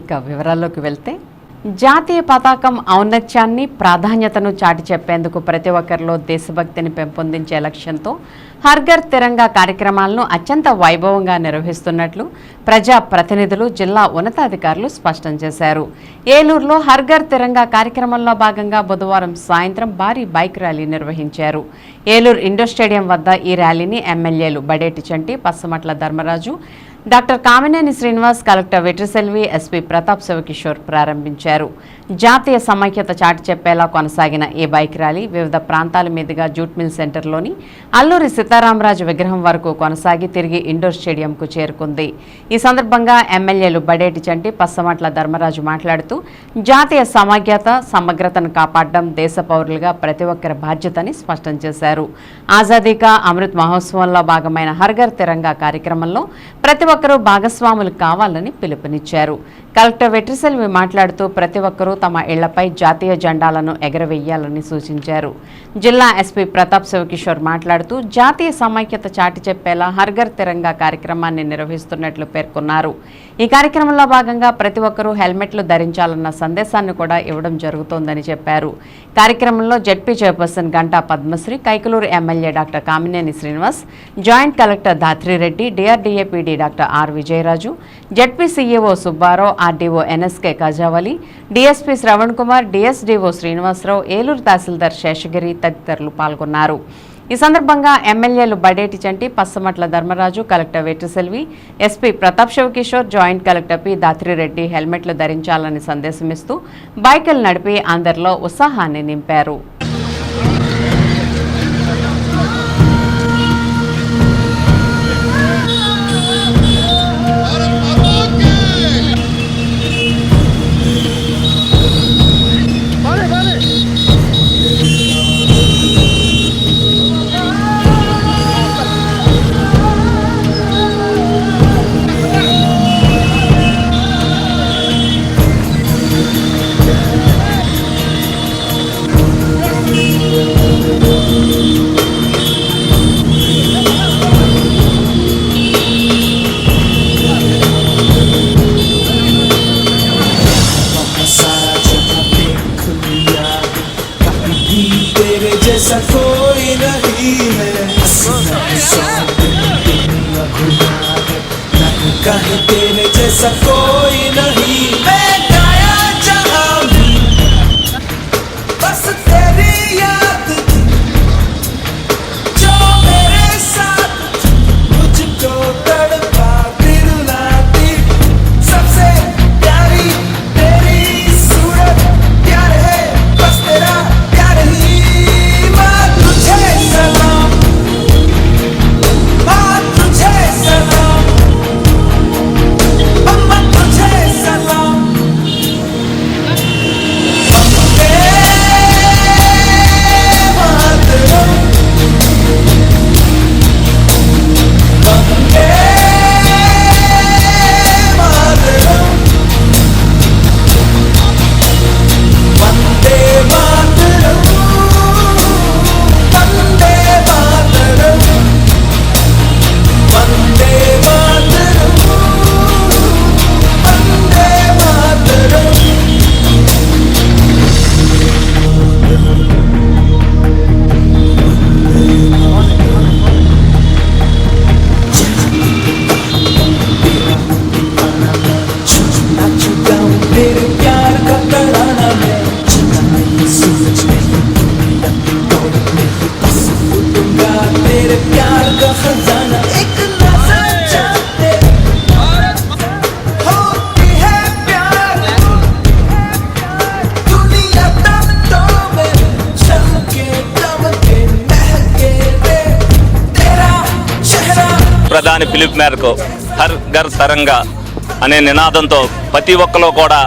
ఇక వివరాల్లోకి వెళ్తే జాతీయ పతాకం ఔన్నత్యాన్ని ప్రాధాన్యతను చాటి చెప్పేందుకు ప్రతి ఒక్కరిలో దేశభక్తిని పెంపొందించే లక్ష్యంతో హర్ఘర్ తిరంగా కార్యక్రమాలను అత్యంత వైభవంగా నిర్వహిస్తున్నట్లు ప్రజా ప్రతినిధులు జిల్లా ఉన్నతాధికారులు స్పష్టం చేశారు. ఏలూరులో హర్ఘర్ తిరంగా కార్యక్రమంలో భాగంగా బుధవారం సాయంత్రం భారీ బైక్ ర్యాలీ నిర్వహించారు. ఏలూరు ఇండోర్ స్టేడియం వద్ద ఈ ర్యాలీని ఎమ్మెల్యేలు Badeti Chanti Pachamatla Dharmaraju doctor Kamineni Srinivas collector Vetriselvi SP Pratap Shivakishore ప్రారంభించారు. జాతీయ సమైక్యత చాటి చెప్పేలా కొనసాగిన ఈ బైక్ ర్యాలీ వివిధ ప్రాంతాల మీదుగా జూట్ మిల్ సెంటర్లోని అల్లూరి సీతారామరాజు విగ్రహం వరకు కొనసాగి తిరిగి ఇండోర్ స్టేడియంకు చేరుకుంది. ఈ సందర్భంగా ఎమ్మెల్యేలు బడేటి చంటి పస్సమాట్ల ధర్మరాజు మాట్లాడుతూ జాతీయ సమైక్యత సమగ్రతను కాపాడడం దేశ పౌరులుగా ప్రతి ఒక్కరి బాధ్యతని స్పష్టం చేశారు. ఆజాదీగా అమృత్ మహోత్సవంలో భాగమైన హర్ఘర్ తిరంగా కార్యక్రమంలో ప్రతి ఒక్కరూ భాగస్వాములు కావాలని పిలుపునిచ్చారు. కలెక్టర్ వెట్రిసెల్వి మాట్లాడుతూ ప్రతి ఒక్కరూ తమ ఇళ్ళపై జాతీయ జెండాలను ఎగరవేయాలని సూచించారు. జిల్లా ఎస్పీ ప్రతాప్ శివకిషోర్ మాట్లాడుతూ జాతీయ సమైక్యత చాటి చెప్పేలా హర్ఘర్ తిరంగా కార్యక్రమాన్ని నిర్వహిస్తున్నట్లు పేర్కొన్నారు. ఈ కార్యక్రమంలో భాగంగా ప్రతి ఒక్కరూ హెల్మెట్లు ధరించాలన్న సందేశాన్ని కూడా ఇవ్వడం జరుగుతోందని చెప్పారు. కార్యక్రమంలో ZP chairperson Ganta Padmasri Kaikaluru MLA doctor Kamineni Srinivas joint collector Dhatri Reddy DRDA PD doctor R Vijayaraju ZP CEO Subbarao RDO NSK Kajavali DSP Shravan Kumar DSDO Srinivasarao Eluru tahsildar Seshagiri తదితరులు పాల్గొన్నారు. ఈ సందర్భంగా ఎమ్మెల్యేలు Badeti Chanti Pasamatla Dharmaraju collector Vetriselvi SP Pratap Shivakishore joint collector P Dhatri Reddy హెల్మెట్లు ధరించాలని సందేశమిస్తూ బైకులు నడిపి అందరిలో ఉత్సాహాన్ని నింపారు. कहीं तेरे जैसा कोई नहीं। ప్రధాని పిలుపు మేరకు హర్ ఘర్ తరంగా అనే నినాదంతో ప్రతి ఒక్కరు కూడా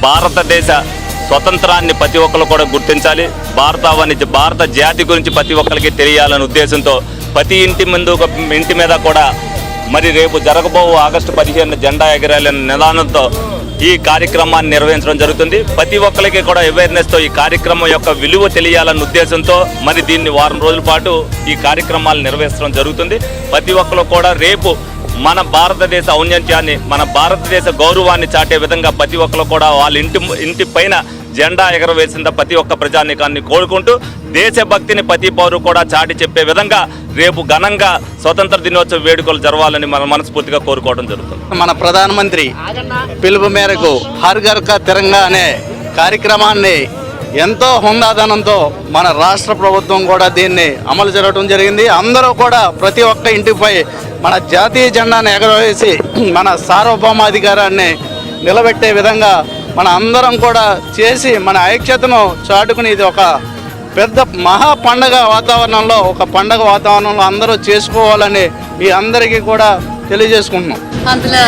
భారతదేశ స్వతంత్రాన్ని ప్రతి ఒక్కరు కూడా గుర్తించాలి. భారతావని భారత జాతి గురించి ప్రతి ఒక్కరికి తెలియాలనే ఉద్దేశంతో ప్రతి ఇంటి ముందు ఇంటి మీద కూడా మరి రేపు జరగబో ఆగస్టు పదిహేను జెండా ఎగరాలనే నిదానంతో ఈ కార్యక్రమాన్ని నిర్వహించడం జరుగుతుంది. ప్రతి ఒక్కరికి కూడా అవేర్నెస్తో ఈ కార్యక్రమం యొక్క విలువ తెలియాలన్న ఉద్దేశంతో మరి దీన్ని వారం రోజుల పాటు ఈ కార్యక్రమాలు నిర్వహించడం జరుగుతుంది. ప్రతి ఒక్కరు కూడా రేపు మన భారతదేశ ఔన్నత్యాన్ని మన భారతదేశ గౌరవాన్ని చాటే విధంగా ప్రతి ఒక్కరు కూడా వాళ్ళ ఇంటి ఇంటి పైన జెండా ఎగరవేసిన ప్రతి ఒక్క ప్రజానికాన్ని కోరుకుంటూ దేశభక్తిని ప్రతి పౌరు కూడా చాటి చెప్పే విధంగా రేపు ఘనంగా స్వతంత్ర దినోత్సవ వేడుకలు జరగాలని మనం మనస్ఫూర్తిగా కోరుకోవడం జరుగుతుంది. మన ప్రధానమంత్రి పిలుపు మేరకు హర్ ఘర్ కా తిరంగా అనే కార్యక్రమాన్ని ఎంతో హుందాదనంతో మన రాష్ట్ర ప్రభుత్వం కూడా దీన్ని అమలు జరగడం జరిగింది. అందరూ కూడా ప్రతి ఒక్క ఇంటిపై మన జాతీయ జెండాను ఎగరవేసి మన సార్వభౌమాధికారాన్ని నిలబెట్టే విధంగా మన అందరం కూడా చేసి మన ఐక్యతను చాటుకుని ఇది ఒక పెద్ద మహా పండగ వాతావరణంలో ఒక పండగ వాతావరణంలో అందరూ చేసుకోవాలని మీ అందరికీ కూడా తెలియజేసుకుంటున్నాం. అందులో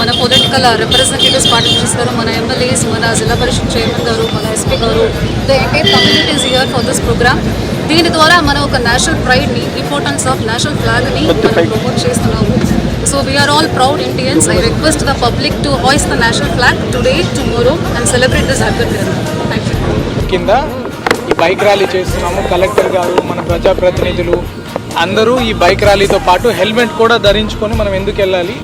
మన పొలిటికల్ రిప్రజెంటేటివ్స్ పార్టీస్ చేస్తారు మన ఎమ్మెల్యేస్ మన జిల్లా పరిషత్ చైర్మన్ గారు మన ఎస్పీ గారు the entire communities year for this program దీని ద్వారా మనం ఒక నేషనల్ ప్రైడ్ని ఇంపార్టెన్స్ ఆఫ్ నేషనల్ ఫ్లాగ్ని మనం ప్రమోట్ చేస్తున్నాము. So we're all proud Indians I request the public to hoist the national flag today tomorrow and celebrate this happy thank you కింద ఈ బైక్ ర్యాలీ చేస్తున్నాము. కలెక్టర్ గారు మన ప్రజాప్రతినిధులు అందరూ ఈ బైక్ ర్యాలీతో పాటు హెల్మెట్ కూడా ధరించుకొని మనం ఎందుకు వెళ్ళాలి?